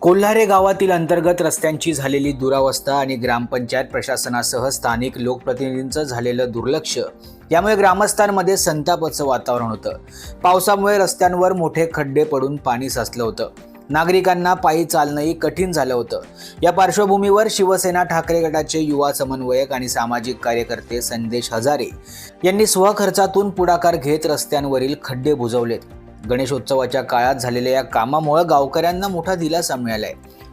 कोल्हारे गावातील अंतर्गत रस्त्यांची झालेली दुरावस्था आणि ग्रामपंचायत प्रशासनासह स्थानिक लोकप्रतिनिधींचं झालेलं दुर्लक्ष यामुळे ग्रामस्थांमध्ये संतापाचं वातावरण होतं. पावसामुळे रस्त्यांवर मोठे खड्डे पडून पाणी साचलं होतं. नागरिकांना पायी चालणंही कठीण झालं होतं. या पार्श्वभूमीवर शिवसेना ठाकरे गटाचे युवा समन्वयक आणि सामाजिक कार्यकर्ते संदेश हजारे यांनी स्वखर्चातून पुढाकार घेत रस्त्यांवरील खड्डे बुजवलेत. गणेशोत्सवाच्या काळात झालेल्या या कामामुळे गावकऱ्यांना मोठा दिलासा मिळालाय.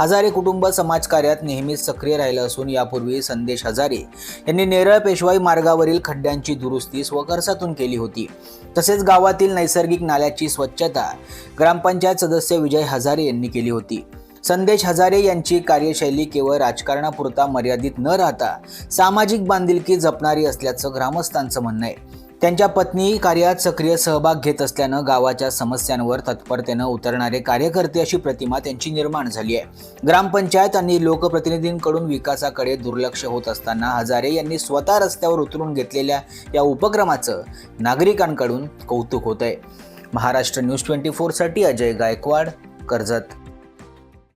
हजारे कुटुंब समाजकार्यात नेहमीच सक्रिय राहिलं असून यापूर्वी संदेश हजारे यांनी नेरळ पेशवाई मार्गावरील खड्ड्यांची दुरुस्ती स्वखर्चातून केली होती. तसेच गावातील नैसर्गिक नाल्याची स्वच्छता ग्रामपंचायत सदस्य विजय हजारे यांनी केली होती. संदेश हजारे यांची कार्यशैली केवळ राजकारणापुरता मर्यादित न राहता सामाजिक बांधिलकी जपणारी असल्याचं ग्रामस्थांचं म्हणणं आहे. त्यांच्या पत्नी कार्यात सक्रिय सहभाग घेत असल्यानं गावाच्या समस्यांवर तत्परतेनं उतरणारे कार्यकर्ते अशी प्रतिमा त्यांची निर्माण झाली आहे. ग्रामपंचायत आणि लोकप्रतिनिधींकडून विकासाकडे दुर्लक्ष होत असताना हजारे यांनी स्वतः रस्त्यावर उतरून घेतलेल्या या उपक्रमाचं नागरिकांकडून कौतुक होत आहे महाराष्ट्र न्यूज ट्वेंटी फोरसाठी अजय गायकवाड कर्जत.